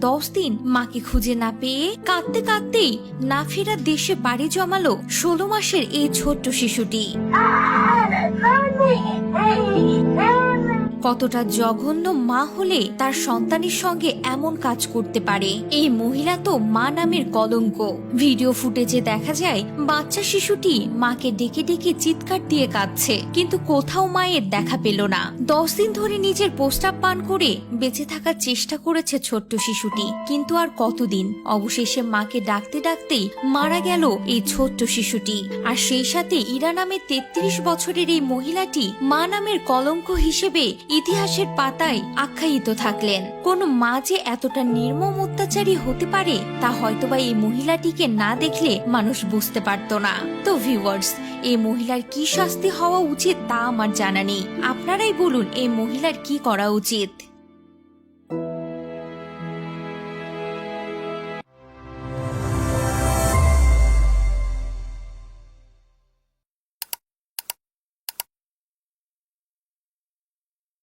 দশ দিন মাকে খুঁজে না পেয়ে কাঁদতে কাঁদতেই না ফেরার দেশে বাড়ি জমালো ষোলো মাসের এই ছোট্ট শিশুটি। কতটা জঘন্য মা হলে তার সন্তানের সঙ্গে এমন কাজ করতে পারে। এই মহিলা তো মা নামের কলঙ্ক। ভিডিও ফুটেজে দেখা যায়, বাচ্চা শিশুটি মাকে ডেকে ডেকে চিৎকার দিয়ে কাঁদছে, কিন্তু কোথাও মায়ের দেখা পেল না। দশ দিন ধরে নিজের প্রস্তাব পান করে বেঁচে থাকার চেষ্টা করেছে ছোট্ট শিশুটি, কিন্তু আর কতদিন? অবশেষে মাকে ডাকতে ডাকতেই মারা গেল এই ছোট্ট শিশুটি। আর সেই সাথে ইরা নামের তেত্রিশ বছরের এই মহিলাটি মা নামের কলঙ্ক হিসেবে ইতিহাসের পাতায় আখ্যায়িত থাকলেন। কোন মা যে এতটা নির্মম অত্যাচারী হতে পারে, তা হয়তোবা এই মহিলাটিকে না দেখলে মানুষ বুঝতে পারত না। তো ভিউয়ার্স এই মহিলার কি শাস্তি হওয়া উচিত তা আমার জানা নেই। আপনারাই বলুন, এই মহিলার কি করা উচিত?